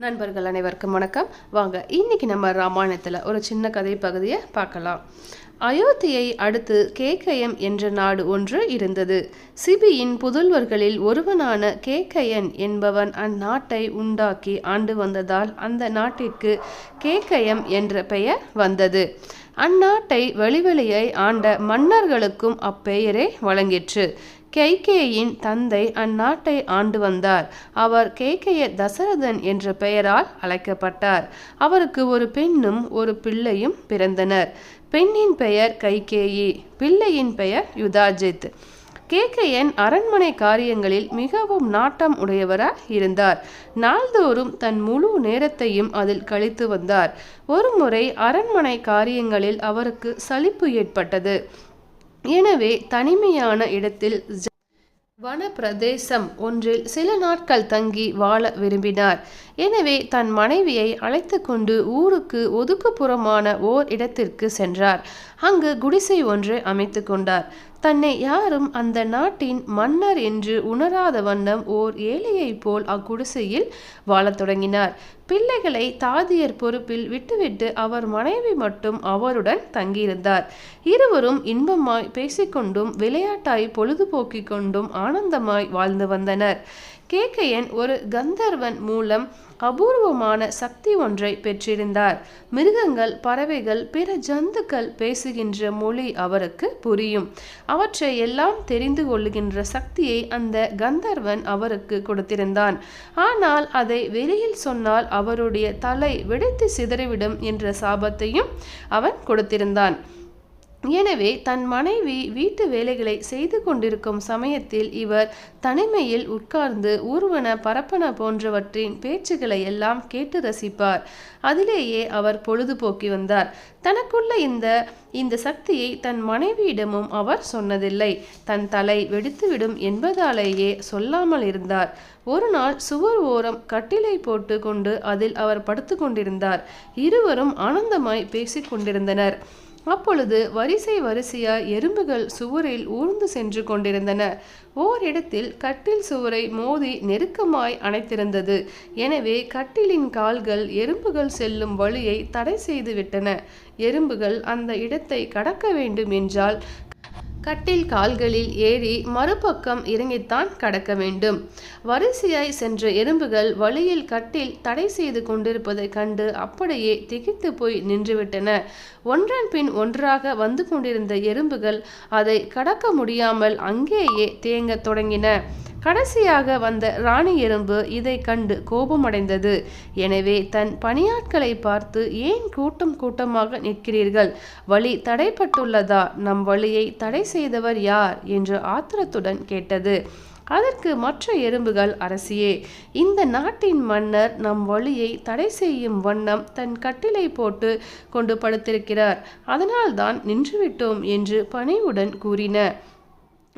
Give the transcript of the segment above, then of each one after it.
நண்பர்கள் அனைவருக்கும் வணக்கம். வாங்க இன்னைக்கு நம்ம ராமாயணத்தில் ஒரு சின்ன கதை பகுதியை பார்க்கலாம். அயோத்தியை அடுத்து கேகயம் என்ற நாடு ஒன்று இருந்தது. சிபியின் புதல்வர்களில் ஒருவனான கேகயன் என்பவன் அந்நாட்டை உண்டாக்கி ஆண்டு வந்ததால் அந்த நாட்டிற்கு கேகயம் என்ற பெயர் வந்தது. அந்நாட்டை வெளிவெளியை ஆண்ட மன்னர்களுக்கும் அப்பெயரே வழங்கிற்று. கைகேயின் தந்தை அந்நாட்டை ஆண்டு வந்தார். அவர் கேகய தசரதன் என்ற பெயரால் அழைக்கப்பட்டார். அவருக்கு ஒரு பெண்ணும் ஒரு பிள்ளையும் பிறந்தனர். பெண்ணின் பெயர் கைகேயி பிள்ளையின் பெயர் யுதாஜித். கேகையன் அரண்மனை காரியங்களில் மிகவும் நாட்டம் உடையவராக இருந்தார். நாள்தோறும் தன் முழு நேரத்தையும் அதில் கழித்து வந்தார். ஒருமுறை அரண்மனை காரியங்களில் அவருக்கு சலிப்பு ஏற்பட்டது. எனவே தனிமையான இடத்தில் ஜ- வனப்பிரதேசம் ஒன்றில் சில நாட்கள் தங்கி வாழ விரும்பினார். எனவே தன் மனைவியை அழைத்து கொண்டு ஊருக்கு ஒதுக்குப்புறமான ஓர் இடத்திற்கு சென்றார். அங்கு குடிசை ஒன்றை அமைத்து கொண்டார். தன்னை யாரும் அந்த நாட்டின் மன்னர் என்று உணராத வண்ணம் ஓர் ஏழையைப் போல் அக்குடிசையில் வாழத் தொடங்கினார். பிள்ளைகளை தாதியர் பொறுப்பில் விட்டுவிட்டு அவர் மனைவி மட்டும் அவருடன் தங்கியிருந்தார். இருவரும் இன்பமாய் பேசிக்கொண்டும் விளையாட்டாய் பொழுதுபோக்கிக் கொண்டும் ஆனந்தமாய் வாழ்ந்து வந்தனர். கேக்கையன் ஒரு கந்தர்வன் மூலம் அபூர்வமான சக்தி ஒன்றை பெற்றிருந்தார். மிருகங்கள் பறவைகள் பிற ஜந்துக்கள் பேசுகின்ற மொழி அவருக்கு புரியும். அவற்றை எல்லாம் தெரிந்து கொள்ளுகின்ற சக்தியை அந்த கந்தர்வன் அவருக்கு கொடுத்திருந்தான். ஆனால் அதை வெளியில் சொன்னால் அவருடைய தலை வெடித்து சிதறிவிடும் என்ற சாபத்தையும் அவன் கொடுத்திருந்தான். எனவே தன் மனைவி வீட்டு வேலைகளை செய்து கொண்டிருக்கும் சமயத்தில் இவர் தனிமையில் உட்கார்ந்து ஊர்வன பரப்பன போன்றவற்றின் பேச்சுகளை எல்லாம் கேட்டு ரசிப்பார். அதிலேயே அவர் பொழுதுபோக்கி வந்தார். தனக்குள்ள இந்த இந்த சக்தியை தன் மனைவியிடமும் அவர் சொன்னதில்லை. தன் தலை வெடித்துவிடும் என்பதாலேயே சொல்லாமல் இருந்தார். ஒரு நாள் சுவர் ஓரம் கட்டிலை போட்டு கொண்டு அதில் அவர் படுத்து கொண்டிருந்தார் இருவரும் ஆனந்தமாய் பேசிக் கொண்டிருந்தனர் அப்பொழுது வரிசை வரிசையாய் எறும்புகள் சுவரில் ஊர்ந்து சென்று கொண்டிருந்தன. ஓரிடத்தில் கட்டில் சுவரை மோதி நெருக்கமாய் அணைத்திருந்தது. எனவே கட்டிலின் கால்கள் எறும்புகள் செல்லும் வழியை தடை செய்துவிட்டன. எறும்புகள் அந்த இடத்தை கடக்க வேண்டும் என்றால் கட்டில் கால்களில் ஏறி மறுபக்கம் இறங்கித்தான் கடக்க வேண்டும். வரிசையாய் சென்ற எறும்புகள் வழியில் கட்டில் தடை செய்து கொண்டிருப்பதைக் கண்டு அப்படியே திகைத்து போய் நின்றுவிட்டன. ஒன்றன் பின் ஒன்றாக வந்து கொண்டிருந்த எறும்புகள் அதை கடக்க முடியாமல் அங்கேயே தேங்கத் தொடங்கின. கடைசியாக வந்த ராணி எறும்பு இதை கண்டு கோபமடைந்தது. எனவே தன் பணியாட்களை பார்த்து ஏன் கூட்டம் கூட்டமாக நிற்கிறீர்கள்? வழி தடைப்பட்டுள்ளதா? நம் வழியை தடை செய்தவர் யார்? என்று ஆத்திரத்துடன் கேட்டது. அதற்கு மற்ற எறும்புகள் அரசியே. இந்த நாட்டின் மன்னர் நம் வழியை தடை செய்யும் வண்ணம் தன் கட்டிலை போட்டு கொண்டு படுத்திருக்கிறார். அதனால்தான் நின்றுவிட்டோம் என்று பணிவுடன் கூறின.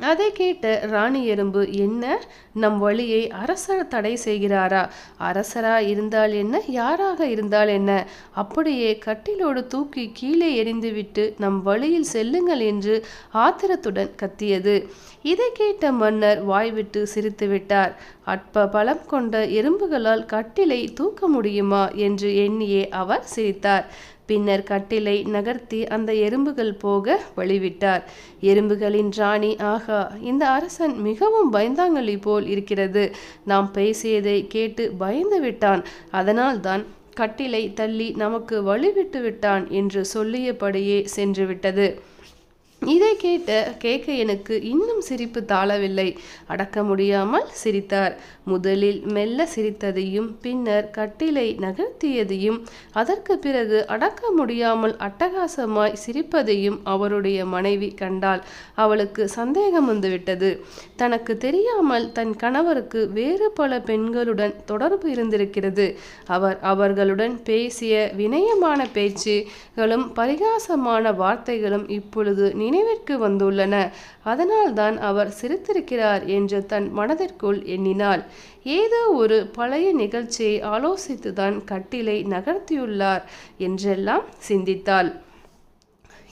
அதை கேட்ட ராணி எறும்பு என்ன? நம் வழியை அரசர் தடை செய்கிறாரா? அரசரா இருந்தால் என்ன? யாராக இருந்தால் என்ன? அப்படியே கட்டிலோடு தூக்கி கீழே எறிந்துவிட்டு நம் வழியில் செல்லுங்கள் என்று ஆத்திரத்துடன் கத்தியது. இதை கேட்ட மன்னர் வாய்விட்டு சிரித்து விட்டார். அற்ப பலம் கொண்ட எறும்புகளால் கட்டிலை தூக்க முடியுமா? என்று எண்ணியே அவர் சிரித்தார். பின்னர் கட்டிலை நகர்த்தி அந்த எறும்புகள் போக வழிவிட்டார். எறும்புகளின் ராணி ஆகா இந்த அரசன் மிகவும் பயந்தாங்கலி போல் இருக்கிறது. நாம் பேசியதை கேட்டு பயந்து விட்டான். அதனால்தான் கட்டிலை தள்ளி நமக்கு வழிவிட்டு விட்டான் என்று சொல்லியபடியே சென்றுவிட்டது இதை கேட்ட கேக்கையனுக்கு இன்னும் சிரிப்பு தாளவில்லை. அடக்க முடியாமல் சிரித்தார். முதலில் மெல்ல சிரித்ததையும் பின்னர் கட்டிலை நகர்த்தியதையும் அதற்கு பிறகு அடக்க முடியாமல் அட்டகாசமாய் சிரிப்பதையும் அவருடைய மனைவி கண்டாள். அவளுக்கு சந்தேகம் வந்துவிட்டது. தனக்கு தெரியாமல் தன் கணவருக்கு வேறு பல பெண்களுடன் தொடர்பு இருந்திருக்கிறது. அவர் அவர்களுடன் பேசிய வினயமான பேச்சுகளும் பரிகாசமான வார்த்தைகளும் இப்பொழுது நீ நினைவிற்கு வந்துள்ளன. அதனால்தான் அவர் சிரித்திருக்கிறார் என்று தன் மனதிற்குள் எண்ணினாள். ஏதோ ஒரு பழைய நிகழ்ச்சியை ஆலோசித்துதான் கட்டிலை நகர்த்தியுள்ளார் என்றெல்லாம் சிந்தித்தாள்.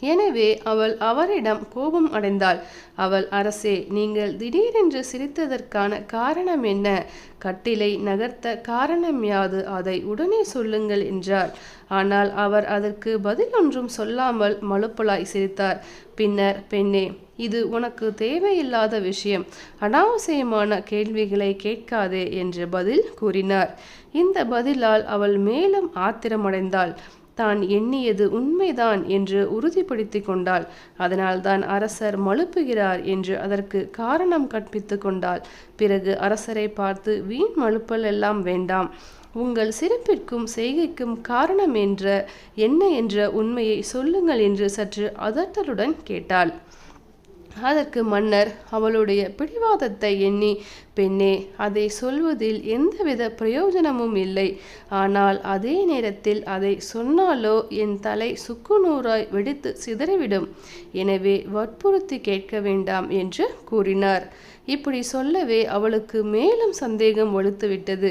எனவே அவள் அவரிடம் கோபம் அடைந்தாள். அவள் அரசே நீங்கள் திடீரென்று சிரித்ததற்கான காரணம் என்ன? கட்டிலை நகர்த்த காரணம் யாது? அதை உடனே சொல்லுங்கள் என்றார். ஆனால் அவர் அதற்கு பதில் ஒன்றும் சொல்லாமல் மழுப்பலாய் சிரித்தார். பின்னர் பெண்ணே இது உனக்கு தேவையில்லாத விஷயம். அனாவசியமான கேள்விகளை கேட்காதே என்று பதில் கூறினார். இந்த பதிலால் அவள் மேலும் ஆத்திரமடைந்தாள். தான் எண்ணியது உண்மைதான் என்று உறுதிப்படுத்தி கொண்டாள். அதனால்தான் அரசர் மழுப்புகிறார் என்று அதற்கு காரணம் கற்பித்து கொண்டாள். பிறகு அரசரை பார்த்து வீண் மழுப்பல் எல்லாம் வேண்டாம். உங்கள் சிறப்பிற்கும் செய்கைக்கும் காரணம் என்ற என்ன என்ற உண்மையை சொல்லுங்கள் என்று சற்று அதட்டலுடன் கேட்டாள். அதற்கு மன்னர் அவளுடைய பிடிவாதத்தை எண்ணி பெண்ணே அதை சொல்வதில் எந்தவித பிரயோஜனமும் இல்லை. ஆனால் அதே நேரத்தில் அதை சொன்னாலோ என் தலை சுக்குநூறாய் வெடித்து சிதறிவிடும். எனவே வற்புறுத்தி கேட்க வேண்டாம் என்று கூறினார். இப்படி சொல்லவே அவளுக்கு மேலும் சந்தேகம் வலுத்துவிட்டது.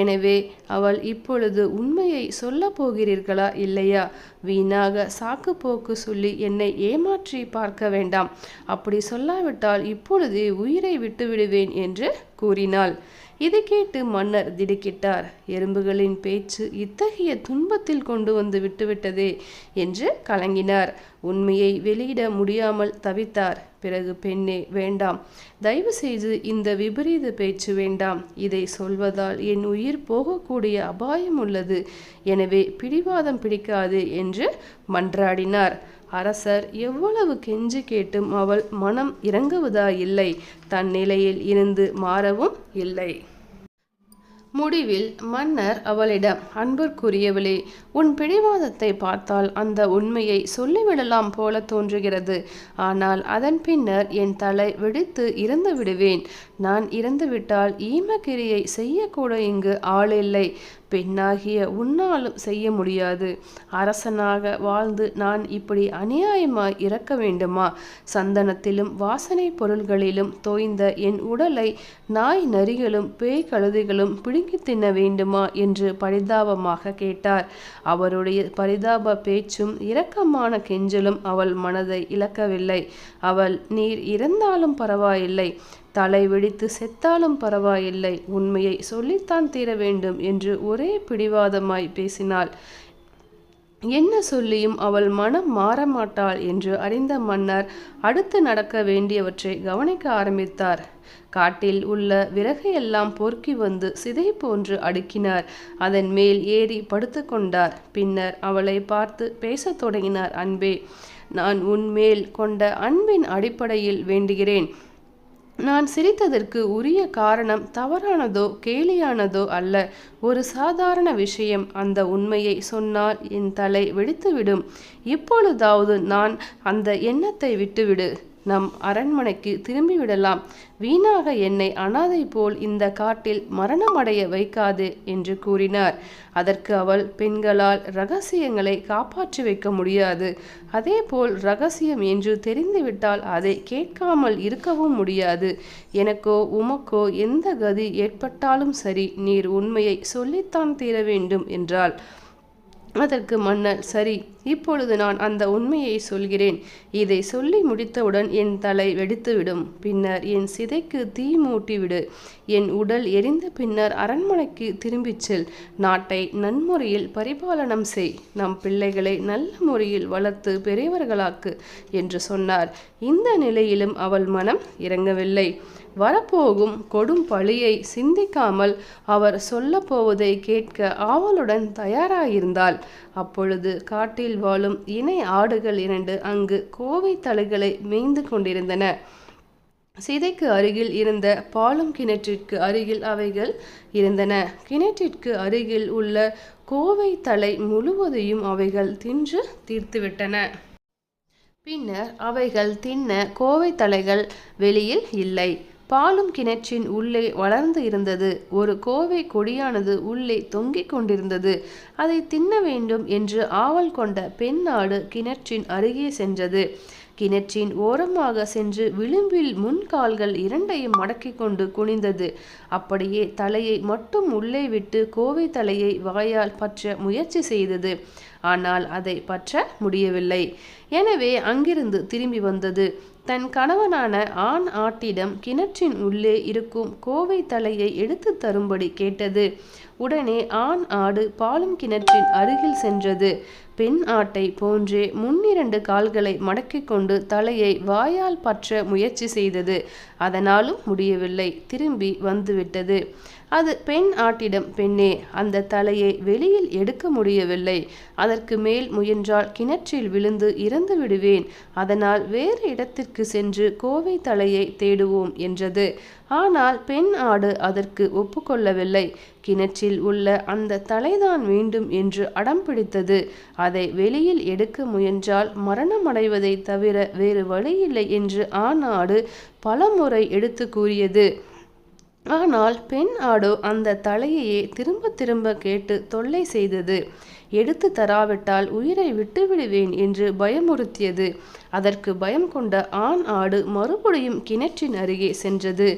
எனவே அவள் இப்பொழுது உண்மையை சொல்லப்போகிறீர்களா இல்லையா? வீணாக சாக்கு போக்கு சொல்லி என்னை ஏமாற்றி பார்க்க வேண்டாம். அப்படி சொல்லாவிட்டால் இப்பொழுதே உயிரை விட்டுவிடுவேன் என்று கூறினாள். இதை கேட்டு மன்னர் திடுக்கிட்டார். எறும்புகளின் பேச்சு இத்தகைய துன்பத்தில் கொண்டு வந்து விட்டுவிட்டதே என்று கலங்கினார். உண்மையை வெளியிட முடியாமல் தவித்தார். பிறகு பெண்ணே வேண்டாம். தயவு செய்து இந்த விபரீத பேச்சு வேண்டாம். இதை சொல்வதால் என் உயிர் போகக்கூடிய அபாயம் உள்ளது. எனவே பிடிவாதம் பிடிக்காது என்று மன்றாடினார். அரசர் எவ்வளவு கெஞ்சி கேட்டும் அவள் மனம் இறங்குவதா இல்லை. தன் நிலையில் இருந்து மாறவும் இல்லை. முடிவில் மன்னர் அவளிடம் அன்பிற்குரியவளே உன் பிடிவாதத்தை பார்த்தால் அந்த உண்மையை சொல்லிவிடலாம் போல தோன்றுகிறது. ஆனால் அதன் பின்னர் என் தலை வெடித்து இறந்து விடுவேன் நான் இறந்துவிட்டால் ஈமக்கிரியை செய்யக்கூட இங்கு ஆளில்லை. பெண்ணாகிய உன்னாலும் செய்ய முடியாது. அரசனாக வாழ்ந்து நான் இப்படி அநியாயமாய் இறக்க வேண்டுமா? சந்தனத்திலும் வாசனை பொருள்களிலும் தோய்ந்த என் உடலை நாய் நரிகளும் பேய் கழுதைகளும் பிடுங்கி தின்ன வேண்டுமா? என்று பரிதாபமாக கேட்டார். அவருடைய பரிதாப பேச்சும் இரக்கமான கெஞ்சலும் அவள் மனதை இழக்கவில்லை. அவள் நீர் இறந்தாலும் பரவாயில்லை. தலை வெடித்து செத்தாலும் பரவாயில்லை உண்மையை சொல்லித்தான் தீர வேண்டும் என்று ஒரே பிடிவாதமாய் பேசினாள். என்ன சொல்லியும் அவள் மனம் மாறமாட்டாள் என்று அறிந்த மன்னர் அடுத்து நடக்க வேண்டியவற்றை கவனிக்க ஆரம்பித்தார். காட்டில் உள்ள விறகையெல்லாம் பொறுக்கி வந்து சிதை போன்று அடுக்கினார். அதன் மேல் ஏறி படுத்து கொண்டார். பின்னர் அவளை பார்த்து பேசத் தொடங்கினார் அன்பே நான் உன்மேல் கொண்ட அன்பின் அடிப்படையில் வேண்டுகிறேன். நான் சிரித்ததற்கு உரிய காரணம் தவறானதோ கேலியானதோ அல்ல. ஒரு சாதாரண விஷயம் அந்த உண்மையை சொன்னால் என் தலை வெடித்துவிடும். இப்பொழுதாவது நான் அந்த எண்ணத்தை விட்டுவிடு. நம் அரண்மனைக்கு திரும்பிவிடலாம் வீணாக என்னை அனாதை போல் இந்த காட்டில் மரணமடைய வைக்காது என்று கூறினார். அதற்கு அவள் பெண்களால் ரகசியங்களை காப்பாற்றி வைக்க முடியாது. அதேபோல் ரகசியம் என்று தெரிந்துவிட்டால் அதை கேட்காமல் இருக்கவும் முடியாது. எனக்கோ உமக்கோ எந்த கதி ஏற்பட்டாலும் சரி நீர் உண்மையை சொல்லித்தான் தீர வேண்டும் என்றாள். அதற்கு மன்னர் சரி இப்பொழுது நான் அந்த உண்மையை சொல்கிறேன். இதை சொல்லி முடித்தவுடன் என் தலை வெடித்துவிடும். பின்னர் என் சிதைக்கு தீ மூட்டிவிடு. என் உடல் எரிந்த பின்னர் அரண்மனைக்கு திரும்பிச் செல். நாட்டை நன்முறையில் பரிபாலனம் செய். நம் பிள்ளைகளை நல்ல முறையில் வளர்த்து பெரியவர்களாக்கு என்று சொன்னார். இந்த நிலையிலும் அவள் மனம் இறங்கவில்லை. வரப்போகும் கொடும் பழியை சிந்திக்காமல் அவர் சொல்லப்போவதை கேட்க ஆவலுடன் தயாராயிருந்தாள். அப்பொழுது காட்டில் வாழும் இணை ஆடுகள் இரண்டு அங்கு கோவை தலைகளை மேய்ந்து கொண்டிருந்தன. சிதைக்கு அருகில் இருந்த பாலும் கிணற்றிற்கு அருகில் அவைகள் இருந்தன. கிணற்றிற்கு அருகில் உள்ள கோவை தலை முழுவதையும் அவைகள் தின்று தீர்த்துவிட்டன. பின்னர் அவைகள் தின்ன கோவை தலைகள் வெளியில் இல்லை. பாலும் கிணற்றின் உள்ளே வளர்ந்து இருந்தது. ஒரு கோவை கொடியானது உள்ளே தொங்கிக் கொண்டிருந்தது. அதை தின்ன வேண்டும் என்று ஆவல் கொண்ட பெண் கிணற்றின் அருகே சென்றது. கிணற்றின் ஓரமாக சென்று விளிம்பில் முன்கால்கள் இரண்டையும் மடக்கி கொண்டு குனிந்தது. அப்படியே தலையை மட்டும் உள்ளே விட்டு கோவை தலையை வாயால் பற்ற முயற்சி செய்தது. ஆனால் அதை பற்ற முடியவில்லை. எனவே அங்கிருந்து திரும்பி வந்தது. தன் கணவனான ஆண் ஆட்டிடம் கிணற்றின் உள்ளே இருக்கும் கோவை தலையை எடுத்து தரும்படி கேட்டது. உடனே ஆண் ஆடு பாலும் கிணற்றின் அருகில் சென்றது. பெண் ஆட்டை போன்றே முன்னிரண்டு கால்களை மடக்கிக் கொண்டு தலையை வாயால் பற்ற முயற்சி செய்தது. அதனாலும் முடியவில்லை. திரும்பி வந்துவிட்டது. அது பெண் ஆட்டிடம் பெண்ணே அந்த தலையை வெளியில் எடுக்க முடியவில்லை. அதற்கு மேல் முயன்றால் கிணற்றில் விழுந்து இறந்து விடுவேன். அதனால் வேறு இடத்திற்கு சென்று கோவை தலையை தேடுவோம் என்றது. ஆனால் பெண் ஆடு அதற்கு ஒப்புக்கொள்ளவில்லை. கிணற்றில் உள்ள அந்த தலைதான் வேண்டும் என்று அடம் பிடித்தது. அதை வெளியில் எடுக்க முயன்றால் மரணமடைவதை தவிர வேறு வழியில்லை என்று ஆண் ஆடு பலமுறை எடுத்து கூறியது. ஆனால் பெண் ஆடோ அந்த தலையையே திரும்ப திரும்ப கேட்டு தொல்லை செய்தது. எடுத்து தராவிட்டால் உயிரை விட்டுவிடுவேன் என்று பயமுறுத்தியது. அதற்கு பயம் கொண்ட ஆண் ஆடு மறுபடியும் கிணற்றின் அருகே சென்றது.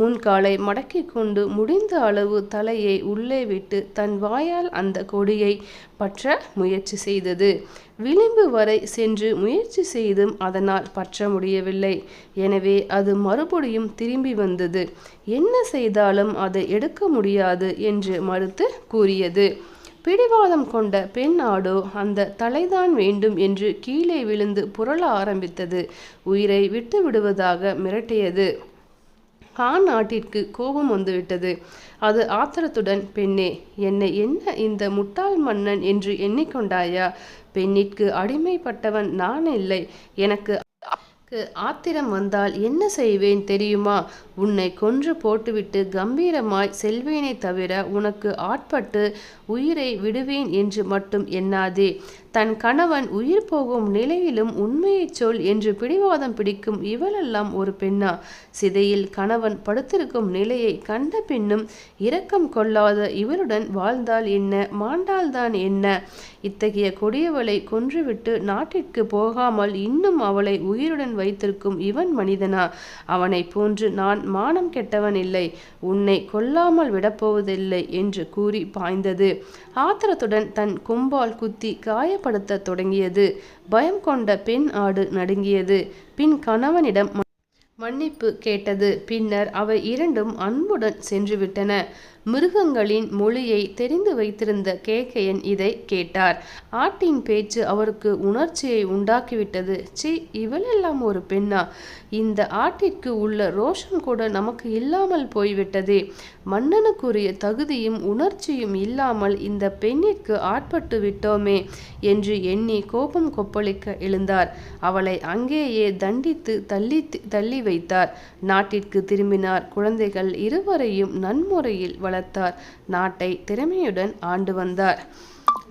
முன்காலை மடக்கி கொண்டு முடிந்த அளவு தலையை உள்ளே விட்டு தன் வாயால் அந்த கொடியை பற்ற முயற்சி செய்தது. விளிம்பு வரை சென்று முயற்சி செய்தும் அதனால் பற்ற முடியவில்லை. எனவே அது மறுபடியும் திரும்பி வந்தது. என்ன செய்தாலும் அதை எடுக்க முடியாது என்று மறுத்து கூறியது. பிடிவாதம் கொண்ட பெண் ஆடோ அந்த தலைதான் வேண்டும் என்று கீழே விழுந்து புரள ஆரம்பித்தது. உயிரை விட்டு விடுவதாக மிரட்டியது. ஆண் நாட்டிற்கு கோபம் வந்துவிட்டது. அது ஆத்திரத்துடன் பெண்ணே என்னை என்ன இந்த முட்டாள் மன்னன் என்று எண்ணிக்கொண்டாயா? பெண்ணிற்கு அடிமைப்பட்டவன் நான் இல்லை. எனக்கு ஆத்திரம் வந்தால் என்ன செய்வேன் தெரியுமா? உன்னை கொன்று போட்டுவிட்டு கம்பீரமாய் செல்வேனே தவிர உனக்கு ஆட்பட்டு உயிரை விடுவேன் என்று மட்டும் எண்ணாதே. தன் கணவன் உயிர் போகும் நிலையிலும் உண்மையை சொல் என்று பிடிவாதம் பிடிக்கும் இவளெல்லாம் ஒரு பெண்ணா? சிதையில் கணவன் படுத்திருக்கும் நிலையை கண்ட பின்னும் இரக்கம் கொள்ளாத இவருடன் வாழ்ந்தால் என்ன? மாண்டால்தான் என்ன? இத்தகைய கொடியவளை கொன்றுவிட்டு நாட்டிற்கு போகாமல் இன்னும் அவளை உயிருடன் வைத்திருக்கும் இவன் மனிதனா? அவனை போன்று நான் மானம் கெட்டவன் இல்லை உன்னை கொல்லாமல் விடப்போவதில்லை என்று கூறி பாய்ந்தது. ஆத்திரத்துடன் தன் கொம்பால் குத்தி காயப்படுத்த தொடங்கியது. பயம் கொண்ட பெண் ஆடு நடுங்கியது. பின் கணவனிடம் மன்னிப்பு கேட்டது. பின்னர் அவை இரண்டும் அன்புடன் சென்றுவிட்டன. மிருகங்களின் மொழியை தெரிந்து வைத்திருந்த கேக்கையன் இதை கேட்டார். ஆட்டின் பேச்சு அவருக்கு உணர்ச்சியை உண்டாக்கிவிட்டது. சி இவளெல்லாம் ஒரு பெண்ணா? இந்த ஆட்டிற்கு உள்ள ரோஷம் கூட நமக்கு இல்லாமல் போய்விட்டதே. மன்னனுக்குரிய தகுதியும் உணர்ச்சியும் இல்லாமல் இந்த பெண்ணிற்கு ஆட்பட்டு விட்டோமே என்று எண்ணி கோபம் கொப்பளிக்க எழுந்தார். அவளை அங்கேயே தண்டித்து தள்ளி தள்ளி வைத்தார். நாட்டிற்கு திரும்பினார். குழந்தைகள் இருவரையும் நன்முறையில் வளர்த்தார். நாட்டை திறமையுடன் ஆண்டு வந்தார்.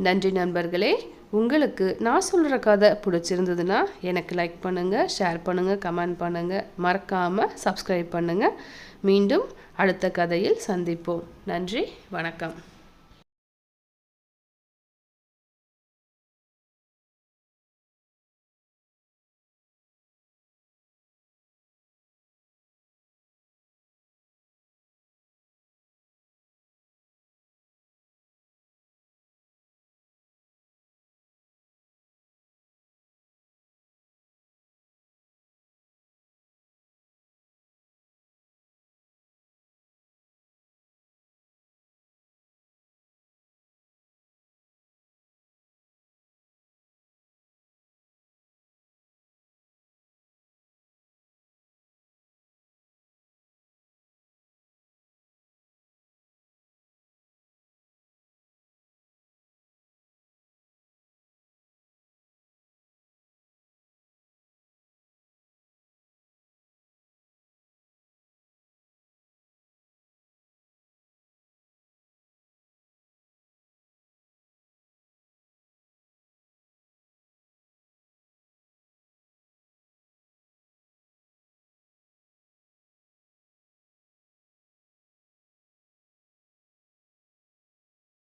நன்றி நண்பர்களே உங்களுக்கு நான் சொல்கிற கதை பிடிச்சிருந்ததுன்னா எனக்கு லைக் பண்ணுங்கள் ஷேர் பண்ணுங்கள் கமெண்ட் பண்ணுங்கள் மறக்காமல் சப்ஸ்கிரைப் பண்ணுங்கள் மீண்டும் அடுத்த கதையில் சந்திப்போம். நன்றி வணக்கம்.